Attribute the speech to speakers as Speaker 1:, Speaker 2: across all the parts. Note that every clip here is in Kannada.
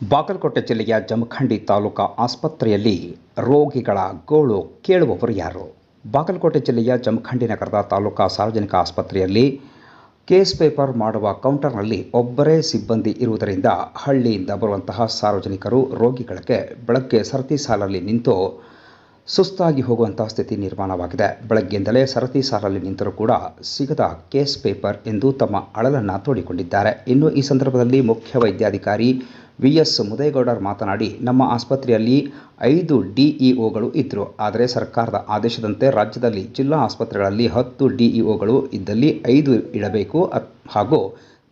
Speaker 1: ಬಾಗಲಕೋಟೆ ಜಿಲ್ಲೆಯ ಜಮಖಂಡಿ ತಾಲೂಕಾ ಆಸ್ಪತ್ರೆಯಲ್ಲಿ ರೋಗಿಗಳ ಗೋಳು ಕೇಳುವವರು ಯಾರು? ಬಾಗಲಕೋಟೆ ಜಿಲ್ಲೆಯ ಜಮಖಂಡಿ ನಗರದ ತಾಲೂಕಾ ಸಾರ್ವಜನಿಕ ಆಸ್ಪತ್ರೆಯಲ್ಲಿ ಕೇಸ್ ಪೇಪರ್ ಮಾಡುವ ಕೌಂಟರ್ನಲ್ಲಿ ಒಬ್ಬರೇ ಸಿಬ್ಬಂದಿ ಇರುವುದರಿಂದ ಹಳ್ಳಿಯಿಂದ ಬರುವಂತಹ ಸಾರ್ವಜನಿಕರು ರೋಗಿಗಳಿಗೆ ಬೆಳಗ್ಗೆ ಸರತಿ ಸಾಲಲ್ಲಿ ನಿಂತು ಸುಸ್ತಾಗಿ ಹೋಗುವಂತಹ ಸ್ಥಿತಿ ನಿರ್ಮಾಣವಾಗಿದೆ. ಬೆಳಗ್ಗೆಯಿಂದಲೇ ಸರತಿ ಸಾಲಲ್ಲಿ ನಿಂತರೂ ಕೂಡ ಸಿಗದ ಕೇಸ್ ಪೇಪರ್ ಎಂದು ತಮ್ಮ ಅಳಲನ್ನು ತೋಡಿಕೊಂಡಿದ್ದಾರೆ. ಇನ್ನು ಈ ಸಂದರ್ಭದಲ್ಲಿ ಮುಖ್ಯ ವೈದ್ಯಾಧಿಕಾರಿ ವಿ ಎಸ್ ಮುದೇಗೌಡರ್ ಮಾತನಾಡಿ, ನಮ್ಮ ಆಸ್ಪತ್ರೆಯಲ್ಲಿ ಐದು ಡಿಇಒಗಳು ಇದ್ದರು ಆದರೆ ಸರ್ಕಾರದ ಆದೇಶದಂತೆ ರಾಜ್ಯದಲ್ಲಿ ಜಿಲ್ಲಾ ಆಸ್ಪತ್ರೆಗಳಲ್ಲಿ ಹತ್ತು ಡಿಇಒಗಳು ಇದ್ದಲ್ಲಿ ಐದು ಇಡಬೇಕು. ಹಾಗೂ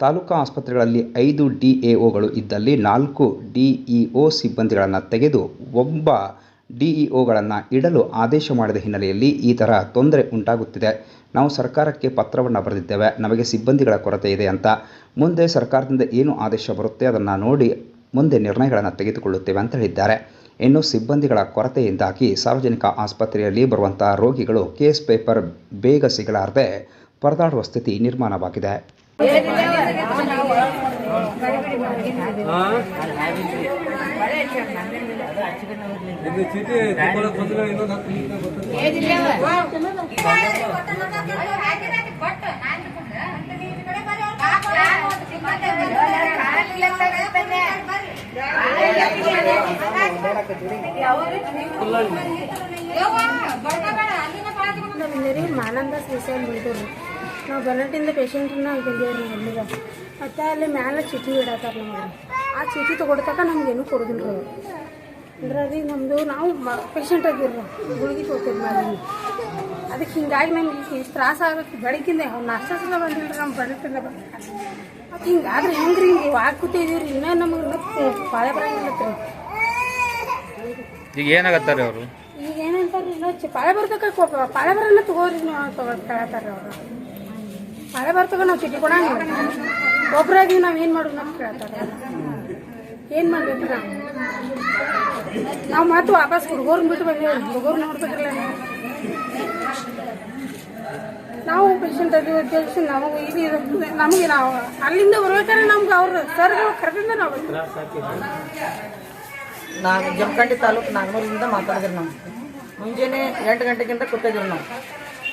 Speaker 1: ತಾಲೂಕಾ ಆಸ್ಪತ್ರೆಗಳಲ್ಲಿ ಐದು ಡಿಎಒಗಳು ಇದ್ದಲ್ಲಿ ನಾಲ್ಕು ಡಿಇಒ ಸಿಬ್ಬಂದಿಗಳನ್ನು ತೆಗೆದು ಒಬ್ಬ ಡಿಇಒಗಳನ್ನು ಇಡಲು ಆದೇಶ ಮಾಡಿದ ಹಿನ್ನೆಲೆಯಲ್ಲಿ ಈ ಥರ ತೊಂದರೆ ಉಂಟಾಗುತ್ತಿದೆ. ನಾವು ಸರ್ಕಾರಕ್ಕೆ ಪತ್ರವನ್ನು ಬರೆದಿದ್ದೇವೆ. ನಮಗೆ ಸಿಬ್ಬಂದಿಗಳ ಕೊರತೆ ಇದೆ ಅಂತ. ಮುಂದೆ ಸರ್ಕಾರದಿಂದ ಏನು ಆದೇಶ ಬರುತ್ತೆ ಅದನ್ನು ನೋಡಿ ಮುಂದೆ ನಿರ್ಣಯಗಳನ್ನು ತೆಗೆದುಕೊಳ್ಳುತ್ತೇವೆ ಅಂತ ಹೇಳಿದ್ದಾರೆ. ಇನ್ನು ಸಿಬ್ಬಂದಿಗಳ ಕೊರತೆಯಿಂದಾಗಿ ಸಾರ್ವಜನಿಕ ಆಸ್ಪತ್ರೆಯಲ್ಲಿ ಬರುವಂಥ ರೋಗಿಗಳು ಕೇಸ್ ಪೇಪರ್ ಬೇಗ ಸಿಗಲಾರದೆ ಪರದಾಡುವ ಸ್ಥಿತಿ ನಿರ್ಮಾಣವಾಗಿದೆ
Speaker 2: ಇದು ಚೀಟಿ ತಗೊಳಕ್ ಬಂದ್ರೆ ಇನ್ನೊಂದು ಹತ್ತು ನಿಮಿಷ ಬರ್ತದೆ
Speaker 3: ನಮ್ದು ರೀ ಮಾನಂದ ಶ್ರೀಶೈಲ್ ಬಿಡ್ತೀವಿ ನಾವು ಬನ್ನಟ್ಟಿಂದ ಪೇಷಂಟ್ನ ಬಂದೇವ್ರಿ ಅಲ್ಲಿಗೆ ಮತ್ತೆ ಅಲ್ಲಿ ಮ್ಯಾಲೆ ಚೀಟಿ ಇಡತ್ತಾರ ನಮ್ಗೆ. ಆ ಚೀಟಿ ನಮ್ಗೆ ನಮ್ಗೇನು ಕೊಡೋದಿಲ್ಲ ರೀ ಅಂದ್ರೆ ರೀ ನಮ್ಮದು ನಾವು ಪೇಷಂಟ್ ಆಗಿರ್ರಿ. ಗುಳಿಗೆ ತೊಗೊತೀವಿ ಮಾಡಿ ಅದಕ್ಕೆ ಹಿಂಗಾಗಿ ನಮ್ಗೆ ಇಷ್ಟು ತ್ರಾಸ ಆಗುತ್ತೆ ಬೆಳಗ್ಗಿಂದ ನಾಷ್ಟ ಸಲ ಬಂದಿಲ್ಲ ನಮ್ಮ ಬನ್ನಟ್ಟಿಂದ ಬಂದ ಅದು ಹಿಂಗಾದ್ರೆ ಹೆಂಗೆ ರೀ ಆಗಿ ಕೂತಿದೀವಿ ರೀ ಇನ್ನೂ ನಮಗೆ ಪಾಳೆ ಬರಂಗಿಲ್ಲ ರೀ
Speaker 4: ಈಗ ಏನಾಗತ್ತಾರೆ ಅವರು?
Speaker 3: ಈಗ ಏನಂತಾರೆ ಇಲ್ಲ ಬರ್ತಕ್ಕ ಪಾಳೆ ಬರಲ್ಲ ತಗೋರಿ ನೀವು ತಗೋ ಕೇಳ್ತಾರೆ ಅವರು. ಪಾಳೆ ಬರ್ತಕ ನಾವು ಚೀಟಿ ಕೊಡಂಗಿಲ್ಲ. ಒಬ್ಬರಾಗಿ ನಾವು ಏನು ಮಾಡೋದು ಅಂತ ಕೇಳ್ತಾರೆ ಏನು ಮಾಡ್ಬೇಕು ನಾವು? ನಾವು ಮತ್ತೆ ವಾಪಸ್ ಹುಡುಗರ್ನ ಬಿಟ್ಟು ಬಂದೇವಿ ಹುಡುಗರು ನೋಡ್ಬೇಕಲ್ಲ ನಾವು. ನಾವು ಪೇಷಂಟ್ ಅದೀವಿ ತಿಳಿಸಿ ನಮಗೆ ಇದು ಇದು- ನಮಗೆ ನಾವು ಅಲ್ಲಿಂದ ಬರ್ಬೇಕಾದ್ರೆ ನಮ್ಗೆ ಅವ್ರ ಸರ್ಗಳು ಕರೆದಿಂದ ನಾವು
Speaker 5: ನಾವು ಜಮಖಂಡಿ ತಾಲೂಕು ನಾಗನೂರಿಂದ ಮಾತಾಡಿದ್ರು ನಾವು. ಮುಂಜಾನೆ ಎಂಟು ಗಂಟೆಗಿಂತ ಕೂತಿದ್ರು ನಾವು.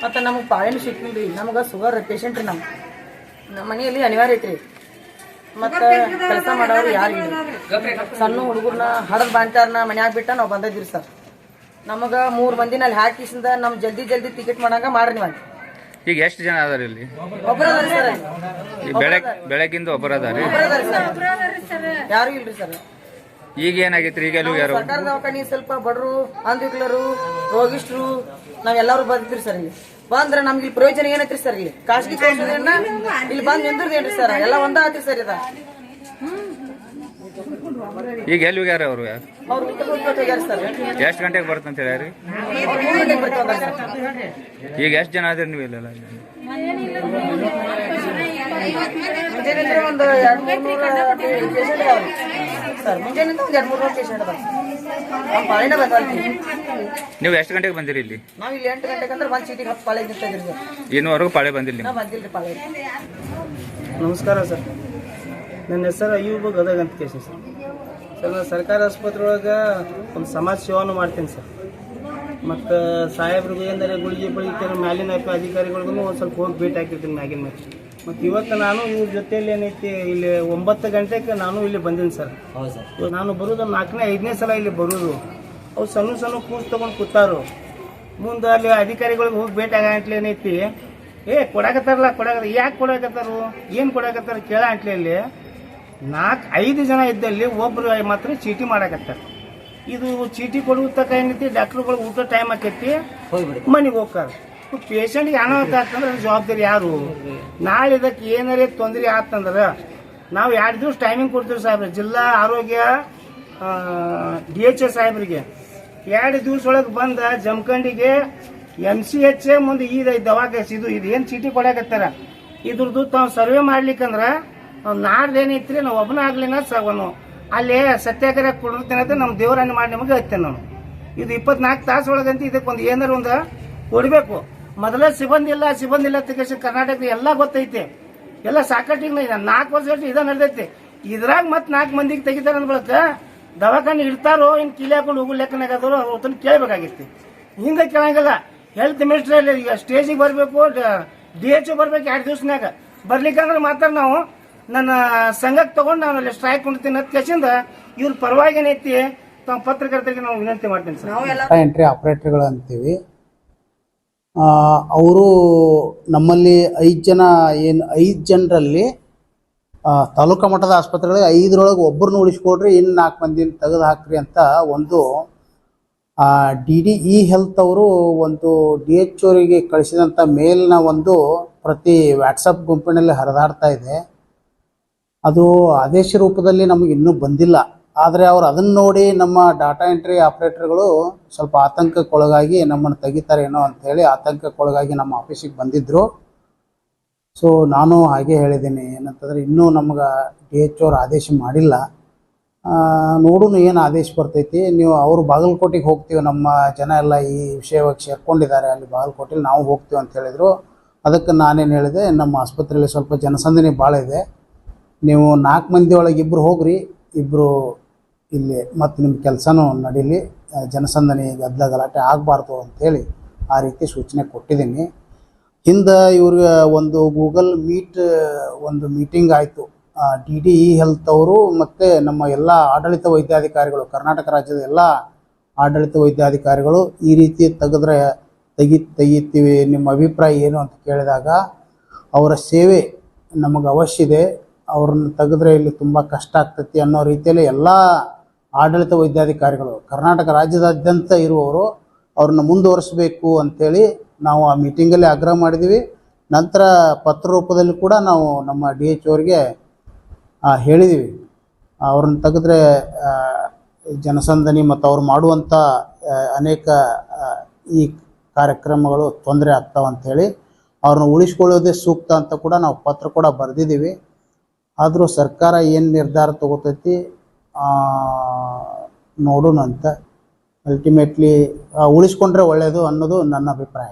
Speaker 5: ಮತ್ತು ನಮಗೆ ಪಾಯಣ ಸಿಕ್ಕಿಲ್ಲ ರೀ ನಮ್ಗೆ ಶುಗರ್ ಪೇಷಂಟ್ ರೀ ನಾವು. ನಮ್ಮ ಮನೆಯಲ್ಲಿ ಅನಿವಾರ್ಯ ಐತ್ರಿ. ಮತ್ತು ಕೆಲಸ ಮಾಡೋರು ಯಾರು ಇಲ್ಲ. ಸಣ್ಣ ಹುಡುಗರನ್ನ ಹಡದ ಬಾಂತಾರನ್ನ ಮನ್ಯಾಗ ಬಿಟ್ಟ ನಾವು ಬಂದಿದ್ದೀರಿ ಸರ್. ನಮಗೆ ಮೂರು ಮಂದಿನಲ್ಲಿ ಹಾಕಿಸಿಂದ ನಮ್ಮ ಜಲ್ದಿ ಜಲ್ದಿ ಟಿಕೆಟ್ ಮಾಡಂಗ ಮಾಡ್ರಿ ನೀವು
Speaker 4: ಈಗ ಎಷ್ಟು ಜನ ಅದಾರ ಇಲ್ಲಿ?
Speaker 5: ಒಬ್ಬರ ಸರ್.
Speaker 4: ಈ ಬೆಳಗ್ ಬೆಳಗ್ಗಿಂದ ಒಬ್ಬರ ಅದಾರಿ.
Speaker 5: ಯಾರು ಇಲ್ರಿ ಸರ್?
Speaker 4: ಈಗ ಏನಾಗೈತ್ರಿ ಈಗ ಎಲ್ಲಿ ಯಾರು?
Speaker 5: ಸರ್ಕಾರ ದವಾಖಾನಿ ಸ್ವಲ್ಪ ಬಡರು ಅಂಧವಿಕಲರು ರೋಗಿಷ್ಟ್ರು ನಾವೆಲ್ಲರೂ ಬಂದಿರ್ತೀರಿ ಸರ್ ಇಲ್ಲಿ. ಬಂದ್ರೆ ನಮ್ಗೆ ಇಲ್ಲಿ ಪ್ರಯೋಜನ ಏನೈತ್ರಿ ಸರ್ ಇಲ್ಲಿ? ಖಾಸಗಿ ಇಲ್ಲಿ ಬಂದ್ ನಿಂದ್ರದೇನ್ರಿ ಸರ್? ಎಲ್ಲ ಒಂದ ಆತ್ರಿ ಸರ್ ಇದ.
Speaker 4: ಈಗ ಎಲ್ಲಿ ಹೋಗ್ಯಾರ ಅವರು?
Speaker 5: ಸರ್.
Speaker 4: ಎಷ್ಟು ಗಂಟೆಗೆ ಬರ್ತಂತ ಹೇಳ್ಯಾರಿ? ಈಗ ಎಷ್ಟು ಜನ ಆದ್ರಿ ನೀವು ಇಲ್ಲೆಲ್ಲ?
Speaker 5: ಒಂದು ಎರಡು ಮೂರು ಸರ್. ಮುಂಜಾನೆ ಮೂರ್ ನಮ್ಮ ಪಾಳಿನ
Speaker 4: ನೀವು ಎಷ್ಟು ಗಂಟೆಗೆ ಬಂದಿರಿ ಇಲ್ಲಿ?
Speaker 5: ನಾವು ಇಲ್ಲಿ ಎಂಟು ಗಂಟೆಗೆ ಅಂದ್ರೆ ಒಂದು ಸೀಟಿಗೆ ಹತ್ತು ಪಾಳೆ ನಿಂತಿದ್ರಿ ಸರ್.
Speaker 4: ಇನ್ನೂವರೆಗೂ ಪಾಳೆ ಬಂದಿಲ್ಲ ನೀವು
Speaker 5: ಪಾಳೆ.
Speaker 6: ನಮಸ್ಕಾರ ಸರ್. ನನ್ನ ಹೆಸರು ಅಯ್ಯೂಬ್ ಗದಗ ಅಂತ ಕೇಸಿ ಸರ್. ಸರ್ ನಾನು ಸರ್ಕಾರಿ ಆಸ್ಪತ್ರೆ ಒಳಗೆ ಒಂದು ಸಮಾಜ ಸೇವಾನು ಮಾಡ್ತೀನಿ ಸರ್. ಮತ್ತು ಸಾಹೇಬ್ರಿಗೆ ಏನಂದರೆ ಗುಳಿಗೆ ಬಳಿಕೆ ಮ್ಯಾಲಿನ ಅಧಿಕಾರಿಗಳಿಗೂ ಒಂದು ಸ್ವಲ್ಪ ಹೋಗಿ ಭೇಟಿ ಹಾಕಿರ್ತೀನಿ ಮ್ಯಾಗಿನ ಮೇಲೆ ಮತ್ತು ಇವತ್ತು ನಾನು ಇವ್ರ ಜೊತೆಯಲ್ಲಿ ಏನೈತಿ ಇಲ್ಲಿ ಒಂಬತ್ತು ಗಂಟೆಗೆ ನಾನು ಇಲ್ಲಿ ಬಂದೀನಿ ಸರ್. ಇವಾಗ ನಾನು ಬರೋದು ನಾಲ್ಕನೇ ಐದನೇ ಸಲ ಇಲ್ಲಿ ಬರೋದು. ಅವ್ರು ಸಣ್ಣ ಸಣ್ಣ ಕೂಸ್ ತಗೊಂಡು ಕೂತಾರು. ಮುಂದೆ ಅಲ್ಲಿ ಅಧಿಕಾರಿಗಳಿಗೆ ಹೋಗಿ ಭೇಟಿ ಆಗಂಟ್ಲೆ ಏನೈತಿ ಏ ಕೊಡಾಕತ್ತಾರಲ್ಲ ಕೊಡಾಕ ಯಾಕೆ ಕೊಡಾಕತ್ತಾರು? ಏನು ಕೊಡಾಕತ್ತಾರ? ಕೇಳ ಅಂಟ್ಲಿ ಅಲ್ಲಿ ನಾಲ್ಕು ಐದು ಜನ ಇದ್ದಲ್ಲಿ ಒಬ್ಬರು ಮಾತ್ರ ಚೀಟಿ ಮಾಡಾಕತ್ತಾರ. ಇದು ಚೀಟಿ ಕೊಡುವ ತಕ ಏನೈತಿ ಡಾಕ್ಟ್ರುಗಳು ಊಟ ಟೈಮ್ ಆಕೈತಿ ಮನೆಗೆ ಹೋಗ್ತಾರ. ಪೇಷಂಟ್ಗೆ ಅನಾಹುತ ಆತಂದ್ರೆ ಜವಾಬ್ದಾರಿ ಯಾರು? ನಾಳೆ ಇದಕ್ಕೆ ಏನಾರೇ ತೊಂದರೆ ಆತಂದ್ರೆ ನಾವು ಎರಡು ದಿವಸ ಟೈಮಿಂಗ್ ಕೊಡ್ತೀವಿ ಸಾಹೇಬ್ರೆ. ಜಿಲ್ಲಾ ಆರೋಗ್ಯ ಡಿ ಎಚ್ ಎ ಸಾಹೇಬ್ರಿಗೆ. ಎರಡು ದಿವಸ ಒಳಗೆ ಬಂದ ಜಮಖಂಡಿಗೆ ಎಂ ಸಿ ಎಚ್ ಎ ಮುಂದೆ ಇದು ದವಾಖಾನೆ ಇದು ಇದು ಏನು ಚೀಟಿ ಕೊಡಕತ್ತಾರ? ಇದ್ರದ್ದು ತಾವು ಸರ್ವೆ ಮಾಡ್ಲಿಕ್ಕಂದ್ರೆ ನಾಡ್ದು ಏನೈತ್ರಿ ನಾವು ಒಬ್ಬನ ಆಗ್ಲಿನ ಸವನು. ಅಲ್ಲಿ ಸತ್ಯಾಗ್ರಹ ಕೊಡಿರ್ತೇನೆ ಅಂತ ನಮ್ಮ ದೇವರನ್ನು ಮಾಡಿ ನಿಮಗೆ ಹತ್ತೇನೆ ನಾನು. ಇದು ಇಪ್ಪತ್ನಾಲ್ಕು ತಾಸು ಒಳಗಂತ ಇದಕ್ಕೆ ಒಂದು ಏನಾರ ಒಂದು ಕೊಡಬೇಕು. ಮೊದಲ ಸಿಬ್ಬಂದಿ ಇಲ್ಲ ಸಿಬ್ಬಂದಿ ಇಲ್ಲ ತೆಗೆಸಿ ಕರ್ನಾಟಕದ ಎಲ್ಲ ಗೊತ್ತೈತೆ. ಎಲ್ಲ ಸಾಕಷ್ಟು ನಾಲ್ಕು ವರ್ಷ ಇದ ನಡೆದೈತಿ. ಇದ್ರಾಗ ಮತ್ತೆ ನಾಲ್ಕು ಮಂದಿಗೆ ತೆಗಿತಾರ ಅಂದ್ ಬಳಕ ದವಾಖಾನೆ ಇಡ್ತಾರೋ ಇನ್ ಕಿಲಿ ಹಾಕೊಂಡು ಹೋಗು ಲೆಕ್ಕನಾಗದ್ರು ಅದನ್ನ ಕೇಳಬೇಕಾಗಿತ್ತು. ಹಿಂಗ ಕೇಳಂಗಿಲ್ಲ. ಹೆಲ್ತ್ ಮಿನಿಸ್ಟರ್ ಈಗ ಸ್ಟೇಜಿಗೆ ಬರಬೇಕು ಡಿ ಎಚ್ ಬರ್ಬೇಕು ಎರಡು ದಿವ್ಸನಾಗ ಬರ್ಲಿಕ್ಕಂದ್ರೆ ಮಾತ್ರ ನಾವು ನನ್ನ ಸಂಘಕ್ಕೆ ತಗೊಂಡು ನಾನು ಅಲ್ಲಿ ಸ್ಟ್ರೈಕ್ ಕೊಡ್ತೀನಿ ಅಂತ ಕೇಸಿಂದ ಇವ್ರ ಪರವಾಗಿ ಏನೈತಿ ತಮ್ಮ ಪತ್ರಕರ್ತರಿಗೆ ನಾವು ವಿನಂತಿ ಮಾಡ್ತೀನಿ ಸರ್.
Speaker 7: ಎಂಟ್ರಿ ಆಪರೇಟರ್ಗಳು ಅಂತೀವಿ. ಅವರು ನಮ್ಮಲ್ಲಿ ಐದು ಜನ ಏನು ಐದು ಜನರಲ್ಲಿ ತಾಲೂಕಾ ಮಟ್ಟದ ಆಸ್ಪತ್ರೆಗಳಿಗೆ ಐದರೊಳಗೆ ಒಬ್ಬರನ್ನ ಉಳಿಸ್ಕೊಡ್ರಿ ಇನ್ನು ನಾಲ್ಕು ಮಂದಿನ ತೆಗೆದು ಹಾಕ್ರಿ ಅಂತ ಒಂದು ಡಿ ಡಿ ಇ ಹೆಲ್ತ್ ಅವರು ಒಂದು ಡಿ ಎಚ್ ಅವರಿಗೆ ಕಳಿಸಿದಂಥ ಮೇಲ್ನ ಒಂದು ಪ್ರತಿ ವ್ಯಾಟ್ಸಪ್ ಗುಂಪಿನಲ್ಲಿ ಹರಿದಾಡ್ತಾ ಇದೆ. ಅದು ಆದೇಶ ರೂಪದಲ್ಲಿ ನಮಗೆ ಇನ್ನೂ ಬಂದಿಲ್ಲ. ಆದರೆ ಅವ್ರು ಅದನ್ನು ನೋಡಿ ನಮ್ಮ ಡಾಟಾ ಎಂಟ್ರಿ ಆಪ್ರೇಟರ್ಗಳು ಸ್ವಲ್ಪ ಆತಂಕಕ್ಕೊಳಗಾಗಿ ನಮ್ಮನ್ನು ತೆಗಿತಾರೇನೋ ಅಂತ ಹೇಳಿ ಆತಂಕಕ್ಕೊಳಗಾಗಿ ನಮ್ಮ ಆಫೀಸಿಗೆ ಬಂದಿದ್ದರು ಸೊ ನಾನು ಹಾಗೆ ಹೇಳಿದ್ದೀನಿ. ಏನಂತಂದರೆ ಇನ್ನೂ ನಮ್ಗೆ ಡಿ ಎಚ್ ಅವ್ರು ಆದೇಶ ಮಾಡಿಲ್ಲ. ನೋಡೋಣ ಏನು ಆದೇಶ ಬರ್ತೈತಿ. ನೀವು ಅವರು ಬಾಗಲಕೋಟೆಗೆ ಹೋಗ್ತೀವಿ. ನಮ್ಮ ಜನ ಎಲ್ಲ ಈ ವಿಷಯವಾಗಿ ಸೇರ್ಕೊಂಡಿದ್ದಾರೆ. ಅಲ್ಲಿ ಬಾಗಲಕೋಟೆಲಿ ನಾವು ಹೋಗ್ತೀವಿ ಅಂತ ಹೇಳಿದರು. ಅದಕ್ಕೆ ನಾನೇನು ಹೇಳಿದೆ, ನಮ್ಮ ಆಸ್ಪತ್ರೆಯಲ್ಲಿ ಸ್ವಲ್ಪ ಜನಸಂದಣಿ ಭಾಳ ಇದೆ. ನೀವು ನಾಲ್ಕು ಮಂದಿ ಒಳಗೆ ಇಬ್ಬರು ಹೋಗ್ರಿ. ಇಬ್ಬರು ಇಲ್ಲಿ ಮತ್ತು ನಿಮ್ಮ ಕೆಲಸನೂ ನಡೀಲಿ ಜನಸಂದಣಿ ಗದ್ದಲ ಗಲಾಟೆ ಆಗಬಾರ್ದು ಅಂತೇಳಿ ಆ ರೀತಿ ಸೂಚನೆ ಕೊಟ್ಟಿದ್ದೀನಿ. ಹಿಂದೆ ಇವ್ರಿಗೆ ಒಂದು ಗೂಗಲ್ ಮೀಟ್ ಒಂದು ಮೀಟಿಂಗ್ ಆಯಿತು. ಡಿ ಡಿ ಇ ಹೆಲ್ತ್ ಅವರು ಮತ್ತು ನಮ್ಮ ಎಲ್ಲ ಆಡಳಿತ ವೈದ್ಯಾಧಿಕಾರಿಗಳು, ಕರ್ನಾಟಕ ರಾಜ್ಯದ ಎಲ್ಲ ಆಡಳಿತ ವೈದ್ಯಾಧಿಕಾರಿಗಳು ಈ ರೀತಿ ತೆಗೆದ್ರೆ ತೆಗಿ, ತೆಗಿತೀವಿ, ನಿಮ್ಮ ಅಭಿಪ್ರಾಯ ಏನು ಅಂತ ಕೇಳಿದಾಗ ಅವರ ಸೇವೆ ನಮಗೆ ಅವಶ್ಯ ಇದೆ. ಅವ್ರನ್ನ ತೆಗೆದ್ರೆ ಇಲ್ಲಿ ತುಂಬ ಕಷ್ಟ ಆಗ್ತೈತಿ ಅನ್ನೋ ರೀತಿಯಲ್ಲಿ ಎಲ್ಲ ಆಡಳಿತ ವೈದ್ಯಾಧಿಕಾರಿಗಳು, ಕರ್ನಾಟಕ ರಾಜ್ಯದಾದ್ಯಂತ ಇರುವವರು ಅವ್ರನ್ನ ಮುಂದುವರಿಸಬೇಕು ಅಂಥೇಳಿ ನಾವು ಆ ಮೀಟಿಂಗಲ್ಲಿ ಆಗ್ರಹ ಮಾಡಿದ್ದೀವಿ ನಂತರ ಪತ್ರ ರೂಪದಲ್ಲಿ ಕೂಡ ನಾವು ನಮ್ಮ ಡಿ ಎಚ್ ಅವ್ರಿಗೆ ಹೇಳಿದ್ದೀವಿ ಅವ್ರನ್ನ ತೆಗೆದ್ರೆ ಜನಸಂದಣಿ ಮತ್ತು ಅವ್ರು ಮಾಡುವಂಥ ಅನೇಕ ಈ ಕಾರ್ಯಕ್ರಮಗಳು ತೊಂದರೆ ಆಗ್ತಾವಂಥೇಳಿ ಅವ್ರನ್ನ ಉಳಿಸ್ಕೊಳ್ಳೋದೇ ಸೂಕ್ತ ಅಂತ ಕೂಡ ನಾವು ಪತ್ರ ಕೂಡ ಬರೆದಿದ್ದೀವಿ ಆದರೂ ಸರ್ಕಾರ ಏನು ನಿರ್ಧಾರ ತಗೋತೈತಿ ನೋಡೋಣ ಅಂತ ಅಲ್ಟಿಮೇಟ್ಲಿ ಉಳಿಸ್ಕೊಂಡ್ರೆ ಒಳ್ಳೆಯದು ಅನ್ನೋದು ನನ್ನ ಅಭಿಪ್ರಾಯ.